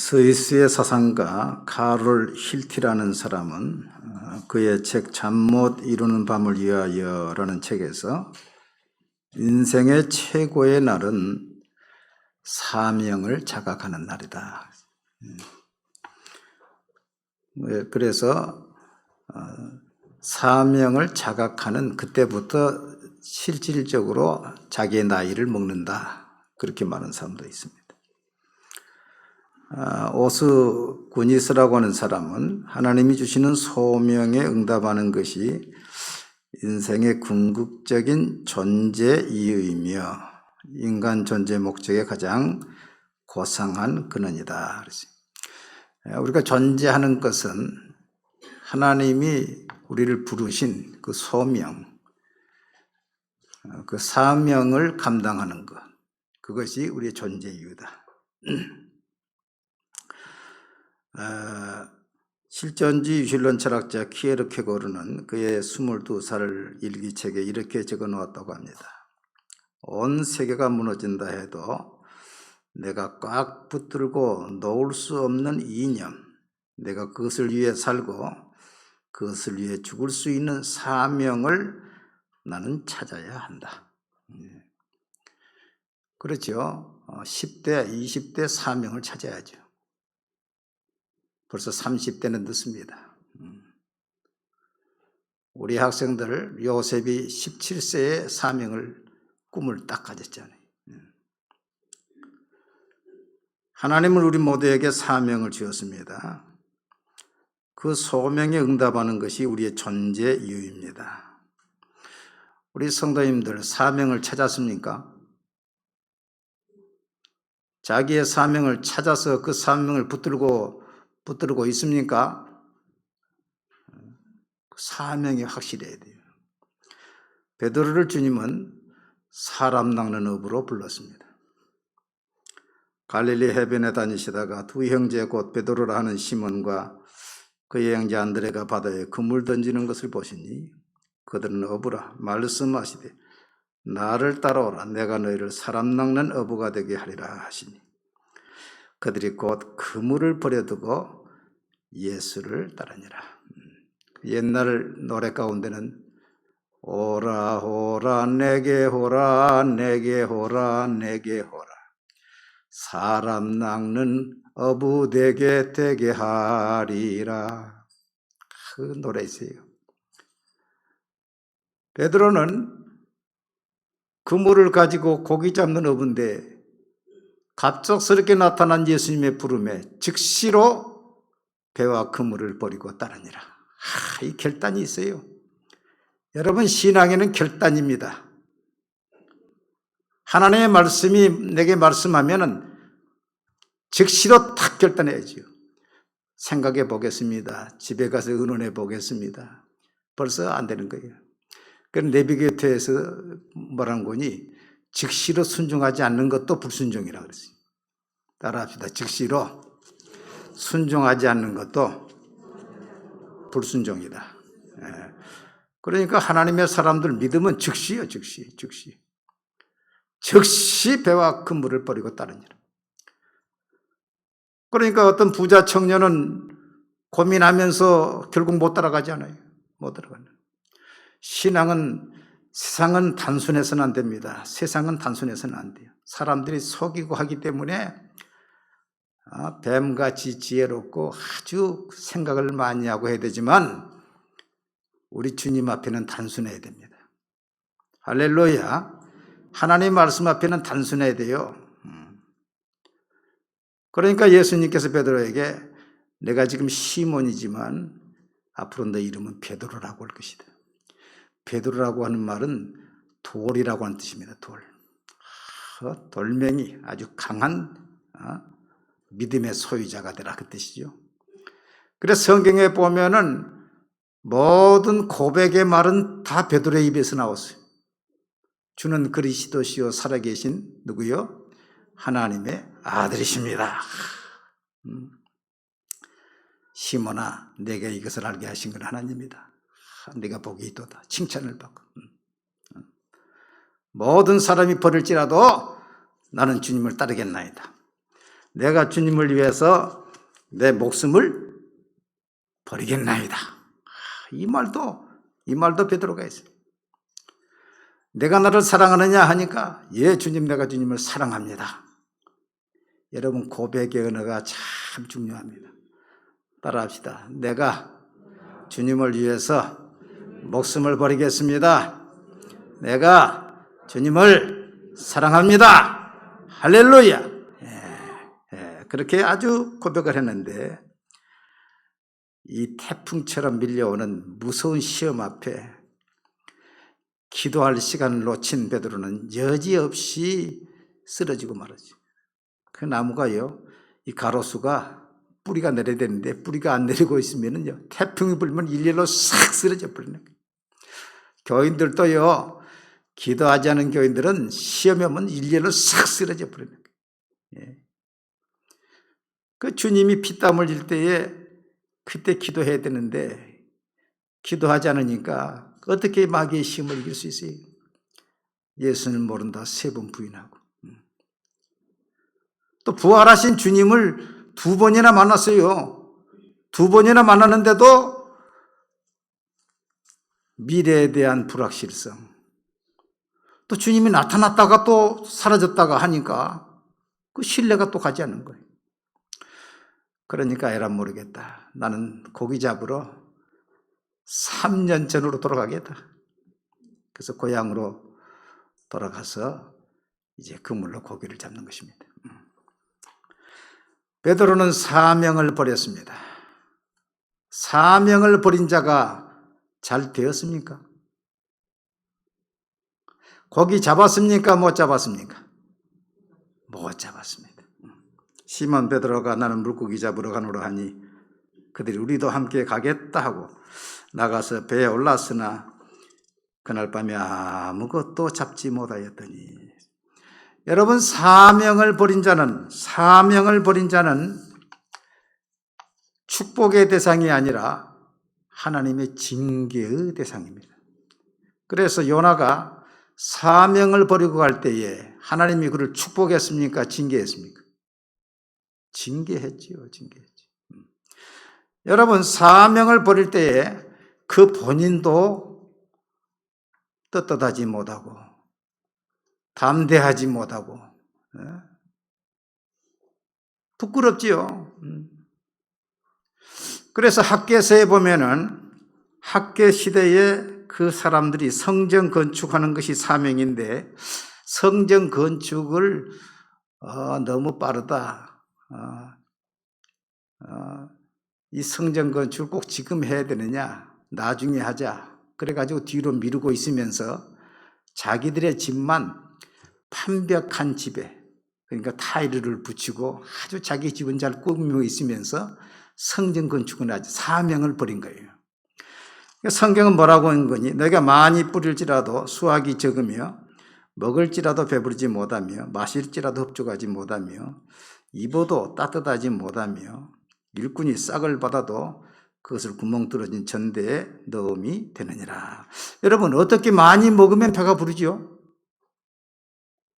스위스의 사상가 카롤 힐티라는 사람은 어, 그의 책 잠 못 이루는 밤을 위하여라는 책에서 인생의 최고의 날은 사명을 자각하는 날이다. 음. 네, 그래서 어, 사명을 자각하는 그때부터 실질적으로 자기의 나이를 먹는다. 그렇게 말하는 사람도 있습니다. 아, 오스 구니스라고 하는 사람은 하나님이 주시는 소명에 응답하는 것이 인생의 궁극적인 존재 이유이며 인간 존재 목적의 가장 고상한 근원이다. 그랬어요. 우리가 존재하는 것은 하나님이 우리를 부르신 그 소명, 그 사명을 감당하는 것, 그것이 우리의 존재 이유다. 어, 실존지 유실론 철학자 키에르케고르는 그의 22살 일기책에 이렇게 적어 놓았다고 합니다. 온 세계가 무너진다 해도 내가 꽉 붙들고 놓을 수 없는 이념, 내가 그것을 위해 살고 그것을 위해 죽을 수 있는 사명을 나는 찾아야 한다. 예. 그렇죠. 10대, 20대 사명을 찾아야죠. 벌써 30대는 늦습니다. 음. 우리 학생들 요셉이 17세의 사명을 꿈을 딱 가졌잖아요. 음. 하나님은 우리 모두에게 사명을 주었습니다. 그 소명에 응답하는 것이 우리의 존재 이유입니다. 우리 성도님들 사명을 찾았습니까? 자기의 사명을 찾아서 그 사명을 붙들고 붙들고 있습니까? 사명이 확실해야 돼요. 베드로를 주님은 사람 낚는 업으로 불렀습니다. 갈릴리 해변에 다니시다가 두 형제 곧 베드로라 하는 시몬과 그의 형제 안드레가 바다에 그물 던지는 것을 보시니 그들은 어부라 말씀하시되 나를 따라오라 내가 너희를 사람 낚는 어부가 되게 하리라 하시니 그들이 곧 그물을 버려두고 예수를 따르니라. 음. 옛날 노래 가운데는 오라 오라 내게 오라 내게 오라 내게 오라 사람 낚는 어부 되게 되게 하리라 그 노래 있어요. 베드로는 그물을 가지고 고기 잡는 어부인데 갑작스럽게 나타난 예수님의 부름에 즉시로 배와 그물을 버리고 따르니라. 아, 이 결단이 있어요. 여러분, 신앙에는 결단입니다. 하나님의 말씀이 내게 말씀하면은 즉시로 탁 결단해야지요. 생각해 보겠습니다. 집에 가서 의논해 보겠습니다. 벌써 안 되는 거예요. 그 네비게이터에서 뭐라는 거니? 즉시로 순종하지 않는 것도 불순종이라고 그랬어요. 따라합시다. 즉시로 순종하지 않는 것도 불순종이다. 예. 그러니까 하나님의 사람들 믿음은 즉시요, 즉시, 즉시. 즉시 배와 그물을 버리고 따르니라. 그러니까 어떤 부자 청년은 고민하면서 결국 못 따라가지 아요 못 따라가는. 신앙은 세상은 단순해서는 안 됩니다. 세상은 단순해서는 안 돼요. 사람들이 속이고 하기 때문에 아, 뱀같이 지혜롭고 아주 생각을 많이 하고 해야 되지만 우리 주님 앞에는 단순해야 됩니다. 할렐루야. 하나님 말씀 앞에는 단순해야 돼요. 음. 그러니까 예수님께서 베드로에게 내가 지금 시몬이지만 앞으로 너 이름은 베드로라고 할 것이다. 베드로라고 하는 말은 돌이라고 하는 뜻입니다. 돌. 어, 돌멩이 아주 강한 어, 믿음의 소유자가 되라 그 뜻이죠. 그래서 성경에 보면은 모든 고백의 말은 다 베드로의 입에서 나왔어요. 주는 그리스도시요 살아계신 누구요? 하나님의 아들이십니다. 음. 시몬아, 내게 이것을 알게 하신 건 하나님이다. 네가 복이 있도다. 칭찬을 받고. 음. 음. 모든 사람이 버릴지라도 나는 주님을 따르겠나이다. 내가 주님을 위해서 내 목숨을 버리겠나이다. 이 말도 이 말도 베드로가 있어요. 내가 나를 사랑하느냐 하니까 예 주님 내가 주님을 사랑합니다. 여러분 고백의 언어가 참 중요합니다. 따라합시다. 내가 주님을 위해서 목숨을 버리겠습니다. 내가 주님을 사랑합니다. 할렐루야. 그렇게 아주 고백을 했는데 이 태풍처럼 밀려오는 무서운 시험 앞에 기도할 시간을 놓친 베드로는 여지없이 쓰러지고 말하지. 그 나무가요, 이 가로수가 뿌리가 내려야 되는데 뿌리가 안 내리고 있으면은요, 태풍이 불면 일렬로 싹 쓰러져 버리는 거예요. 교인들도요, 기도하지 않은 교인들은 시험에 오면 일렬로 싹 쓰러져 버리는 거예요. 예. 그 주님이 피땀 흘릴 때에 그때 기도해야 되는데 기도하지 않으니까 어떻게 마귀의 시험을 이길 수 있어요? 예수는 모른다 세 번 부인하고 음. 또 부활하신 주님을 두 번이나 만났어요. 두 번이나 만났는데도 미래에 대한 불확실성. 또 주님이 나타났다가 또 사라졌다가 하니까 그 신뢰가 또 가지 않는 거예요. 그러니까 에라 모르겠다. 나는 고기 잡으러 3년 전으로 돌아가겠다. 그래서 고향으로 돌아가서 이제 그물로 고기를 잡는 것입니다. 음. 베드로는 사명을 버렸습니다. 사명을 버린 자가 잘 되었습니까? 고기 잡았습니까? 못 잡았습니까? 못 잡았습니다. 음. 시몬 베드로가 나는 물고기 잡으러 가노라 하니 그들이 우리도 함께 가겠다 하고 나가서 배에 올랐으나 그날 밤에 아무것도 잡지 못하였더니 여러분 사명을 버린 자는 사명을 버린 자는 축복의 대상이 아니라 하나님의 징계의 대상입니다. 그래서 요나가 사명을 버리고 갈 때에 하나님이 그를 축복했습니까? 징계했습니까? 징계했지요, 징계했지. 음. 여러분, 사명을 버릴 때에 그 본인도 떳떳하지 못하고, 담대하지 못하고, 예? 부끄럽지요. 음. 그래서 학계서에 보면은 학계 시대에 그 사람들이 성전 건축하는 것이 사명인데 성전 건축을 어, 너무 빠르다. 어, 어, 이 성전 건축을 꼭 지금 해야 되느냐? 나중에 하자. 그래가지고 뒤로 미루고 있으면서 자기들의 집만 판벽한 집에 그러니까 타일을 붙이고 아주 자기 집은 잘 꾸미고 있으면서 성전 건축은 아주 사명을 버린 거예요. 그러니까 성경은 뭐라고 하는 거니? 너희가 많이 뿌릴지라도 수확이 적으며 먹을지라도 배부르지 못하며 마실지라도 흡족하지 못하며 입어도 따뜻하지 못하며 일꾼이 싹을 받아도 그것을 구멍 뚫어진 전대에 넣음이 되느니라. 여러분 어떻게 많이 먹으면 배가 부르지요?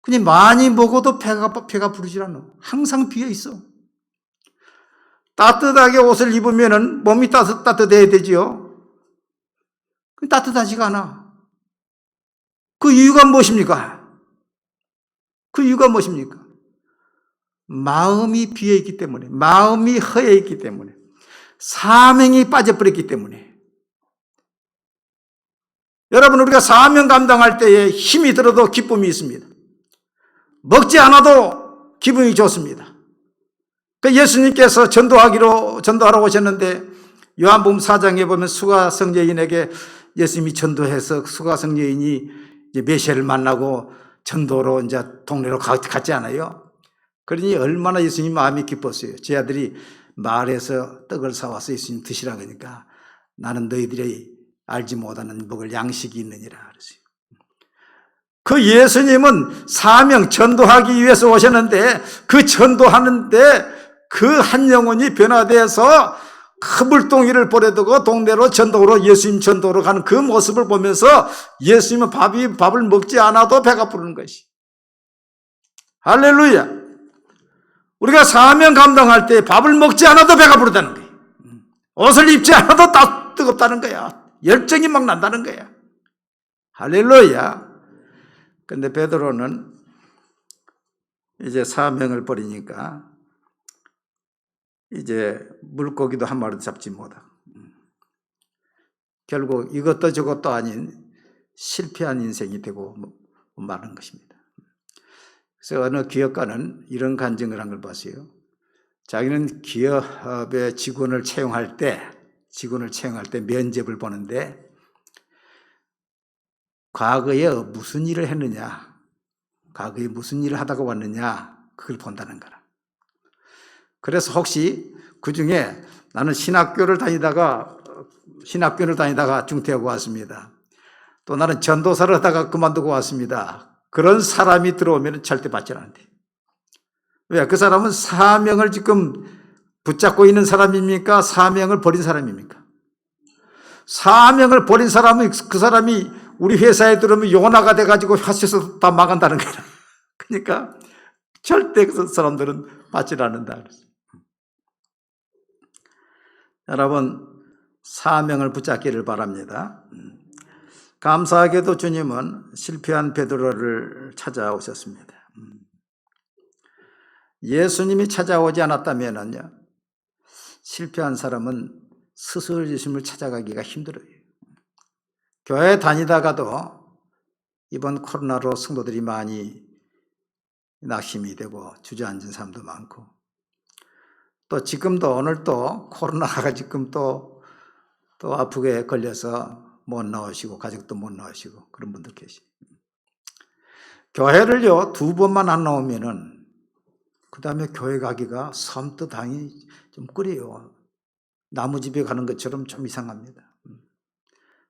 그냥 많이 먹어도 배가 배가 부르질 않아. 항상 비어 있어. 따뜻하게 옷을 입으면은 몸이 따뜻 따뜻해야 되지요. 따뜻하지가 않아. 그 이유가 무엇입니까? 그 이유가 무엇입니까? 마음이 비어 있기 때문에, 마음이 허해 있기 때문에, 사명이 빠져버렸기 때문에. 여러분, 우리가 사명 감당할 때에 힘이 들어도 기쁨이 있습니다. 먹지 않아도 기분이 좋습니다. 그 예수님께서 전도하기로, 전도하러 오셨는데, 요한복음 4장에 보면 수가 성제인에게 예수님이 전도해서 수가성 여인이 이제 메시아를 만나고 전도로 이제 동네로 갔지 않아요? 그러니 얼마나 예수님 마음이 기뻤어요. 제 아들이 마을에서 떡을 사와서 예수님 드시라 그러니까 나는 너희들이 알지 못하는 먹을 양식이 있느니라 그랬어요. 그 예수님은 사명 전도하기 위해서 오셨는데 그 전도하는데 그 한 영혼이 변화되어서 큰 물동이를 버려두고 동네로 전도로 예수님 전도로 가는 그 모습을 보면서 예수님은 밥이 밥을 먹지 않아도 배가 부르는 것이. 할렐루야. 우리가 사명 감당할 때 밥을 먹지 않아도 배가 부르다는 거예요. 옷을 입지 않아도 따 뜨겁다는 거야. 열정이 막 난다는 거야. 할렐루야. 근데 베드로는 이제 사명을 버리니까 이제 물고기도 한 마리도 잡지 못하고 결국 이것도 저것도 아닌 실패한 인생이 되고 마는 것입니다. 그래서 어느 기업가는 이런 간증을 한 걸 봤어요. 자기는 기업의 직원을 채용할 때, 직원을 채용할 때 면접을 보는데, 과거에 무슨 일을 했느냐, 과거에 무슨 일을 하다가 왔느냐, 그걸 본다는 거라. 그래서 혹시 그 중에 나는 신학교를 다니다가, 신학교를 다니다가 중퇴하고 왔습니다. 또 나는 전도사를 하다가 그만두고 왔습니다. 그런 사람이 들어오면 절대 받지 않는데. 왜? 그 사람은 사명을 지금 붙잡고 있는 사람입니까? 사명을 버린 사람입니까? 사명을 버린 사람은 그 사람이 우리 회사에 들어오면 요나가 돼가지고 회사에서 다 망한다는 거야. 그러니까 절대 그 사람들은 받지 않는다. 여러분, 사명을 붙잡기를 바랍니다. 감사하게도 주님은 실패한 베드로를 찾아오셨습니다. 예수님이 찾아오지 않았다면요, 실패한 사람은 스스로 예수님을 찾아가기가 힘들어요. 교회 다니다가도 이번 코로나로 성도들이 많이 낙심이 되고 주저앉은 사람도 많고, 또 지금도 오늘 또 코로나가 지금 또, 또 아프게 걸려서 못 나오시고, 가족도 못 나오시고, 그런 분들 계시고. 교회를요, 두 번만 안 나오면은 그 다음에 교회 가기가 섬뜩하니 좀 끓여요. 나무집에 가는 것처럼 좀 이상합니다.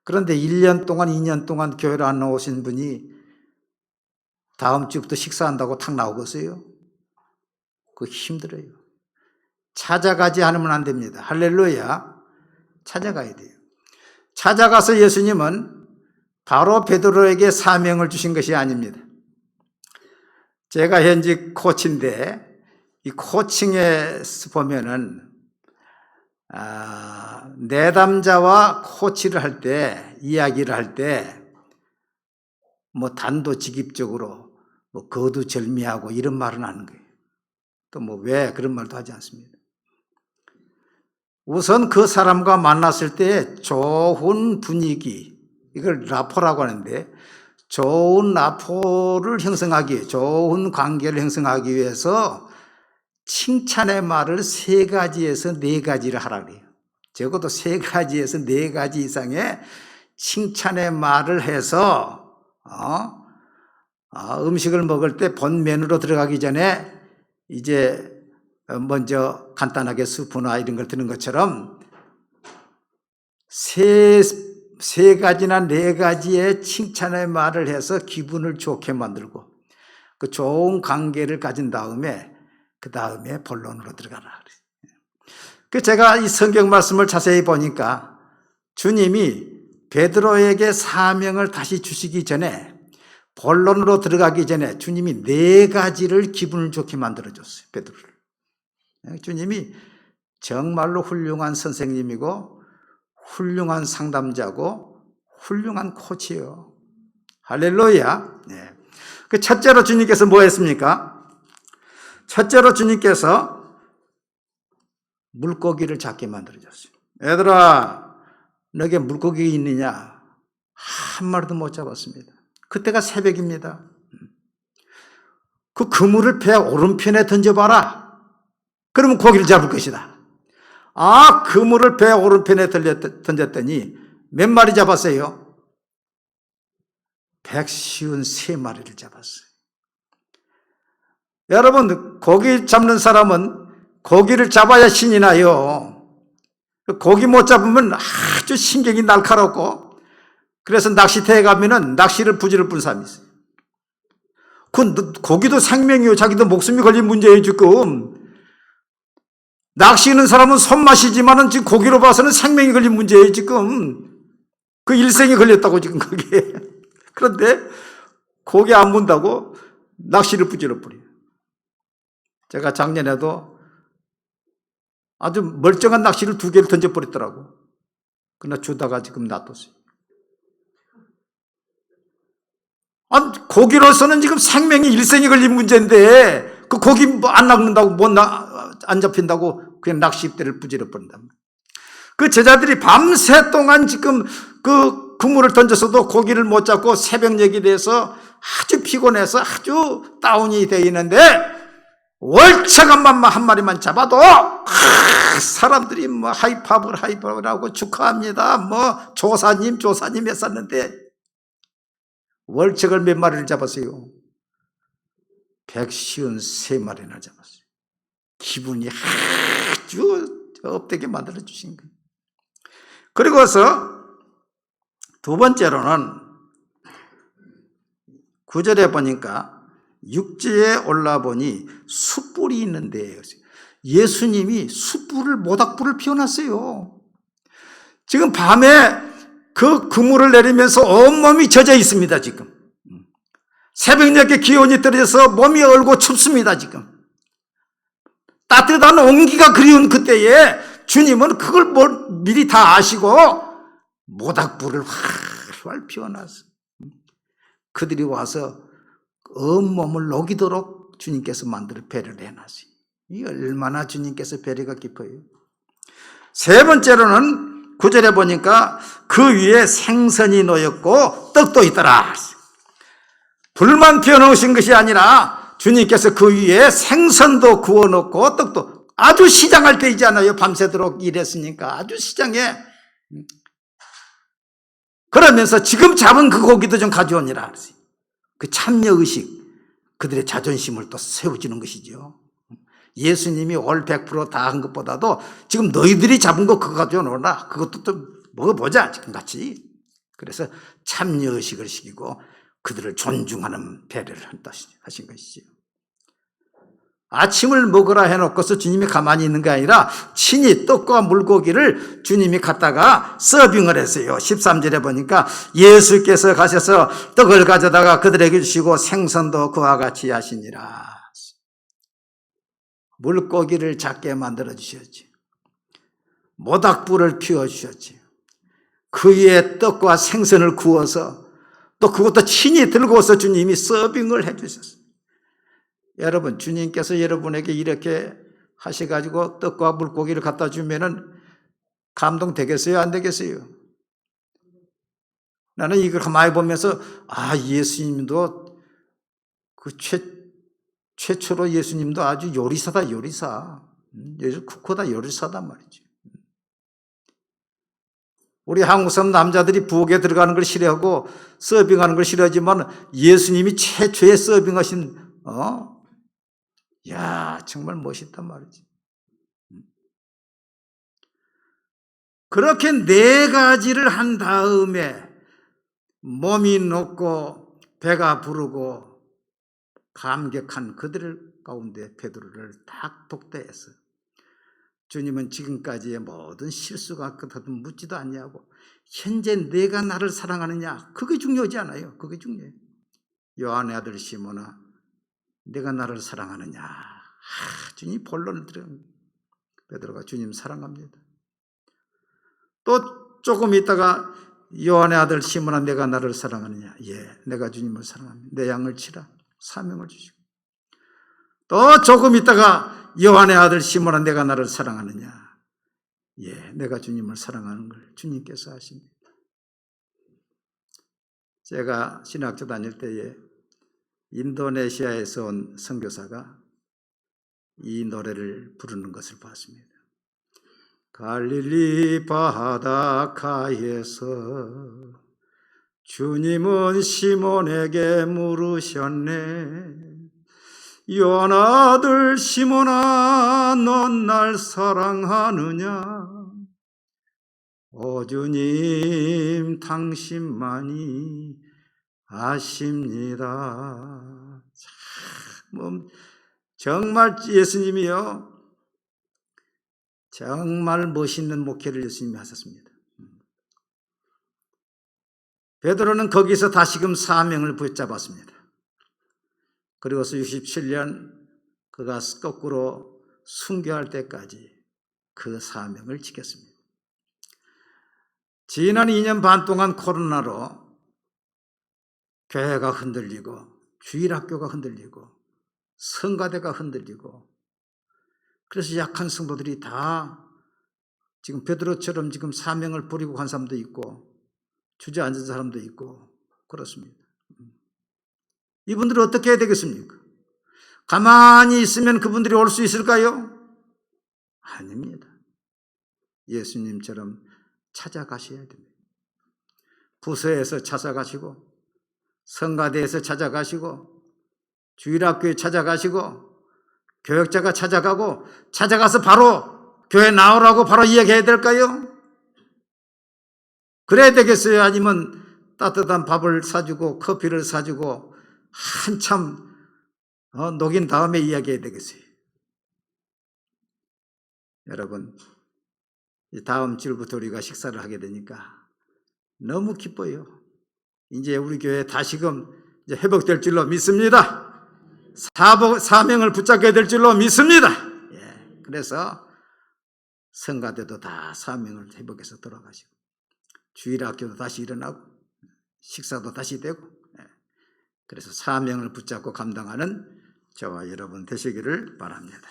그런데 1년 동안, 2년 동안 교회를 안 나오신 분이 다음 주부터 식사한다고 탁 나오겠어요? 그거 힘들어요. 찾아가지 않으면 안 됩니다. 할렐루야. 찾아가야 돼요. 찾아가서 예수님은 바로 베드로에게 사명을 주신 것이 아닙니다. 제가 현직 코치인데 이 코칭에 보면은 아, 내담자와 코치를 할 때 이야기를 할 때 뭐 단도직입적으로 뭐 거두절미하고 이런 말은 하는 거예요. 또 뭐 왜 그런 말도 하지 않습니다. 우선 그 사람과 만났을 때 좋은 분위기 이걸 라포라고 하는데 좋은 라포를 형성하기, 좋은 관계를 형성하기 위해서 칭찬의 말을 세 가지에서 네 가지를 하라 그래요. 적어도 세 가지에서 네 가지 이상의 칭찬의 말을 해서 어? 어, 음식을 먹을 때 본 메뉴로 들어가기 전에 이제 먼저 간단하게 수프나 이런 걸 드는 것처럼 세, 세 가지나 네 가지의 칭찬의 말을 해서 기분을 좋게 만들고 그 좋은 관계를 가진 다음에 그 다음에 본론으로 들어가라. 그 제가 이 성경 말씀을 자세히 보니까 주님이 베드로에게 사명을 다시 주시기 전에 본론으로 들어가기 전에 주님이 네 가지를 기분을 좋게 만들어 줬어요. 베드로를. 주님이 정말로 훌륭한 선생님이고 훌륭한 상담자고 훌륭한 코치예요. 할렐루야. 네. 그 첫째로 주님께서 뭐 했습니까? 첫째로 주님께서 물고기를 잡게 만들어줬어요. 얘들아, 너게 물고기 있느냐? 한 마리도 못 잡았습니다. 그때가 새벽입니다. 그 그물을 배 오른편에 던져봐라. 그러면 고기를 잡을 것이다. 아, 그물을 배 오른편에 던졌더니 몇 마리 잡았어요? 백쉬운 세 마리를 잡았어요. 여러분, 고기 잡는 사람은 고기를 잡아야 신이 나요. 고기 못 잡으면 아주 신경이 날카롭고, 그래서 낚시터에 가면은 낚시를 부지를 쁜 사람이 있어요. 그 고기도 생명이요. 자기도 목숨이 걸린 문제예요, 지금. 낚시는 사람은 손맛이지만은 지금 고기로 봐서는 생명이 걸린 문제예요, 지금. 그 일생이 걸렸다고, 지금 거기에. 그런데 고기 안 문다고 낚시를 부지러 뿌려요. 제가 작년에도 아주 멀쩡한 낚시를 두 개를 던져버렸더라고. 그러나 주다가 지금 놔뒀어요. 아, 고기로서는 지금 생명이 일생이 걸린 문제인데 그 고기 뭐안 낚는다고 못안 잡힌다고 그냥 낚싯대를 부지러 버린단 말이에요. 그 제자들이 밤새 동안 지금 그 그물을 던져서도 고기를 못 잡고 새벽녘이 돼서 아주 피곤해서 아주 다운이 되어 있는데 월척한만 한 마리만 잡아도 하, 사람들이 뭐 하이팝을 하고 축하합니다. 뭐 조사님 조사님 했었는데 월척을 몇 마리를 잡았어요? 153마리나 잡았어요. 기분이 아주 업되게 만들어 주신 거예요. 그리고서 두 번째로는 구절에 보니까 육지에 올라보니 숯불이 있는데 예수님이 숯불을 모닥불을 피워놨어요. 지금 밤에 그 그물을 내리면서 온몸이 젖어 있습니다, 지금. 새벽녘에 기온이 떨어져서 몸이 얼고 춥습니다, 지금. 따뜻한 온기가 그리운 그때에 주님은 그걸 뭘 미리 다 아시고 모닥불을 활활 피워놨어. 그들이 와서 온몸을 녹이도록 주님께서 만들어 배를 해놨어요. 이 얼마나 주님께서 배려가 깊어요. 세 번째로는 구절에 보니까 그 위에 생선이 놓였고 떡도 있더라. 불만 피워놓으신 것이 아니라 주님께서 그 위에 생선도 구워 놓고 떡도 아주 시장할 때이잖아요. 밤새도록 일했으니까 아주 시장에 그러면서 지금 잡은 그 고기도 좀 가져오니라. 그 참여 의식, 그들의 자존심을 또 세워주는 것이죠. 예수님이 올 100%다 한 것보다도 지금 너희들이 잡은 거 그거 가져오라. 그것도 좀 먹어보자. 지금 같이. 그래서 참여 의식을 시키고 그들을 존중하는 배려를 한다 하신 것이죠. 아침을 먹으라 해놓고서 주님이 가만히 있는 게 아니라 친히 떡과 물고기를 주님이 갖다가 서빙을 했어요. 13절에 보니까 예수께서 가셔서 떡을 가져다가 그들에게 주시고 생선도 그와 같이 하시니라. 물고기를 작게 만들어 주셨지. 모닥불을 피워 주셨지. 그 위에 떡과 생선을 구워서 또 그것도 친히 들고서 주님이 서빙을 해 주셨어요. 여러분, 주님께서 여러분에게 이렇게 하셔가지고 떡과 물고기를 갖다 주면은 감동되겠어요? 안 되겠어요? 나는 이걸 가만히 보면서, 아, 예수님도 그 최, 최초로 예수님도 아주 요리사다, 요리사. 요즘 쿠커다, 요리사단 말이지. 우리 한국 사람 남자들이 부엌에 들어가는 걸 싫어하고 서빙하는 걸 싫어하지만 예수님이 최초의 서빙하신, 어? 야, 정말 멋있단 말이지. 그렇게 네 가지를 한 다음에 몸이 녹고 배가 부르고 감격한 그들 가운데 베드로를 딱 독대했어. 주님은 지금까지의 모든 실수가 끝하든 묻지도 않냐고. 현재 내가 나를 사랑하느냐? 그게 중요하지 않아요. 그게 중요해. 요한의 아들 시모나 내가 나를 사랑하느냐? 아, 주님 본론을 들어 베드로가 주님 사랑합니다. 또 조금 있다가 요한의 아들 시몬아 내가 나를 사랑하느냐? 예, 내가 주님을 사랑합니다. 내 양을 치라. 사명을 주시고. 또 조금 있다가 요한의 아들 시몬아 내가 나를 사랑하느냐? 예, 내가 주님을 사랑하는 걸 주님께서 하십니다. 제가 신학교 다닐 때에 인도네시아에서 온 선교사가 이 노래를 부르는 것을 봤습니다. 갈릴리 바닷가에서 주님은 시몬에게 물으셨네. 요한 아들 시몬아, 넌 날 사랑하느냐? 오 주님, 당신만이 아십니다. 참, 정말 예수님이요. 정말 멋있는 목회를 예수님이 하셨습니다. 베드로는 거기서 다시금 사명을 붙잡았습니다. 그리고서 67년 그가 거꾸로 순교할 때까지 그 사명을 지켰습니다. 지난 2년 반 동안 코로나로 교회가 흔들리고 주일학교가 흔들리고 성가대가 흔들리고 그래서 약한 성도들이 다 지금 베드로처럼 지금 사명을 버리고 간 사람도 있고 주저앉은 사람도 있고 그렇습니다. 이분들은 어떻게 해야 되겠습니까? 가만히 있으면 그분들이 올 수 있을까요? 아닙니다. 예수님처럼 찾아가셔야 됩니다. 부서에서 찾아가시고 성가대에서 찾아가시고 주일학교에 찾아가시고 교역자가 찾아가고 찾아가서 바로 교회 나오라고 바로 이야기해야 될까요? 그래야 되겠어요? 아니면 따뜻한 밥을 사주고 커피를 사주고 한참 어, 녹인 다음에 이야기해야 되겠어요? 여러분, 이 다음 주부터 우리가 식사를 하게 되니까 너무 기뻐요. 이제 우리 교회 다시금 이제 회복될 줄로 믿습니다. 사복, 사명을 붙잡게 될 줄로 믿습니다. 예, 그래서 성가대도 다 사명을 회복해서 돌아가시고 주일 학교도 다시 일어나고 식사도 다시 되고 예, 그래서 사명을 붙잡고 감당하는 저와 여러분 되시기를 바랍니다.